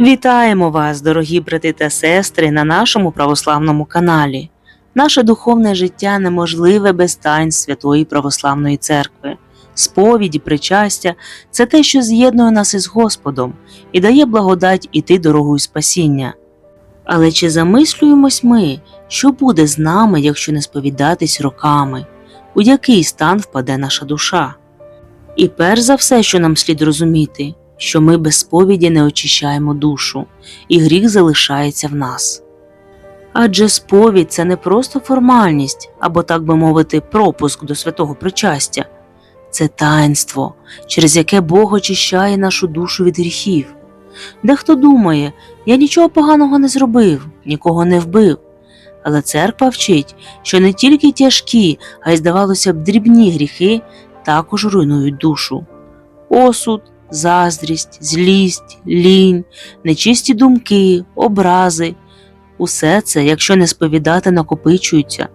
Вітаємо вас, дорогі брати та сестри, на нашому православному каналі. Наше духовне життя неможливе без тайн Святої Православної Церкви. Сповіді, причастя це те, що з'єднує нас із Господом і дає благодать іти дорогою спасіння. Але чи замислюємось ми, що буде з нами, якщо не сповідатись роками, у який стан впаде наша душа? І перш за все, що нам слід розуміти, що ми без сповіді не очищаємо душу, і гріх залишається в нас. Адже сповідь це не просто формальність або, так би мовити, пропуск до святого причастя, це таїнство, через яке Бог очищає нашу душу від гріхів. Дехто думає, я нічого поганого не зробив, нікого не вбив. Але церква вчить, що не тільки тяжкі, а й, здавалося б, дрібні гріхи також руйнують душу. Осуд, заздрість, злість, лінь, нечисті думки, образи. Усе це, якщо не сповідати, накопичується.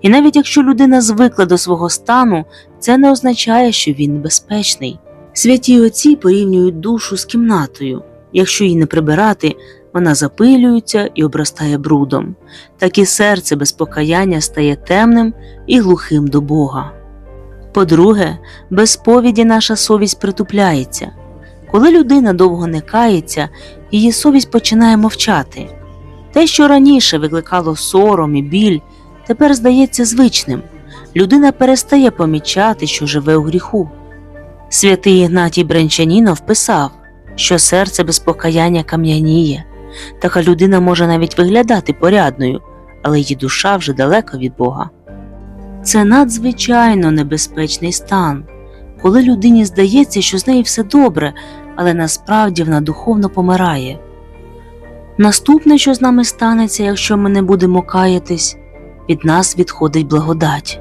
І навіть якщо людина звикла до свого стану, це не означає, що він безпечний. Святі отці порівнюють душу з кімнатою. Якщо її не прибирати, вона запилюється і обростає брудом, так і серце без покаяння стає темним і глухим до Бога. По-друге, без сповіді наша совість притупляється. Коли людина довго не кається, її совість починає мовчати. Те, що раніше викликало сором і біль, тепер здається звичним. Людина перестає помічати, що живе у гріху. Святий Ігнатій Бренчанінов писав, що серце без покаяння кам'яніє. Така людина може навіть виглядати порядною, але її душа вже далеко від Бога. Це надзвичайно небезпечний стан, коли людині здається, що з нею все добре, але насправді вона духовно помирає. Наступне, що з нами станеться, якщо ми не будемо каятись, від нас відходить благодать.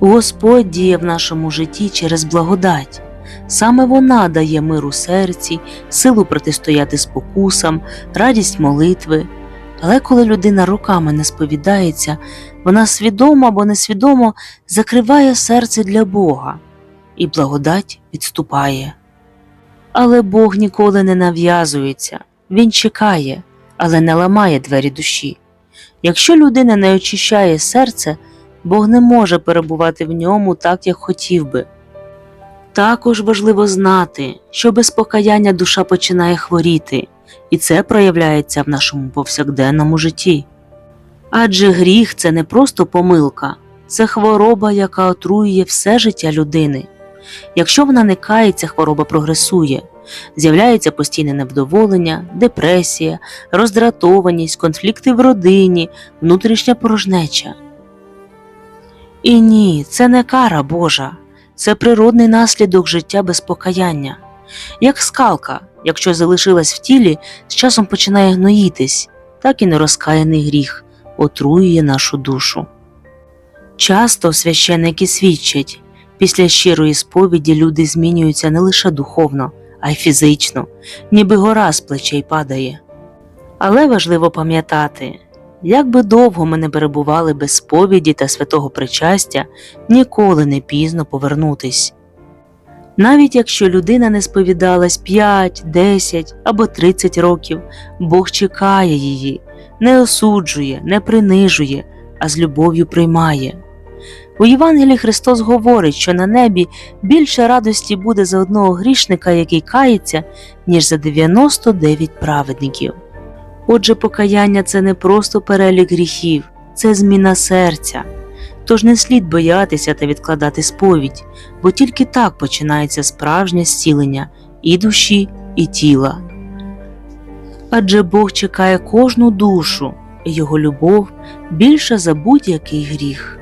Господь діє в нашому житті через благодать. Саме вона дає мир у серці, силу протистояти спокусам, радість молитви. Але коли людина руками не сповідається, вона свідомо або несвідомо закриває серце для Бога, і благодать відступає. Але Бог ніколи не нав'язується, Він чекає, але не ламає двері душі. Якщо людина не очищає серце, Бог не може перебувати в ньому так, як хотів би. Також важливо знати, що без покаяння душа починає хворіти, і це проявляється в нашому повсякденному житті. Адже гріх це не просто помилка, це хвороба, яка отруює все життя людини. Якщо вона не кається, хвороба прогресує, з'являється постійне невдоволення, депресія, роздратованість, конфлікти в родині, внутрішня порожнеча. І ні, це не кара Божа, це природний наслідок життя без покаяння. Як скалка, якщо залишилась в тілі, з часом починає гноїтись, так і нерозкаяний гріх отруює нашу душу. Часто священники свідчать, після щирої сповіді люди змінюються не лише духовно, а й фізично, ніби гора з плечей падає. Але важливо пам'ятати, як би довго ми не перебували без сповіді та святого причастя, ніколи не пізно повернутись. Навіть якщо людина не сповідалась 5, 10 або 30 років, Бог чекає її, не осуджує, не принижує, а з любов'ю приймає. У Євангелії Христос говорить, що на небі більше радості буде за одного грішника, який кається, ніж за 99 праведників. Отже, покаяння це не просто перелік гріхів, це зміна серця. Тож не слід боятися та відкладати сповідь, бо тільки так починається справжнє зцілення і душі, і тіла. Адже Бог чекає кожну душу, і його любов більша за будь-який гріх.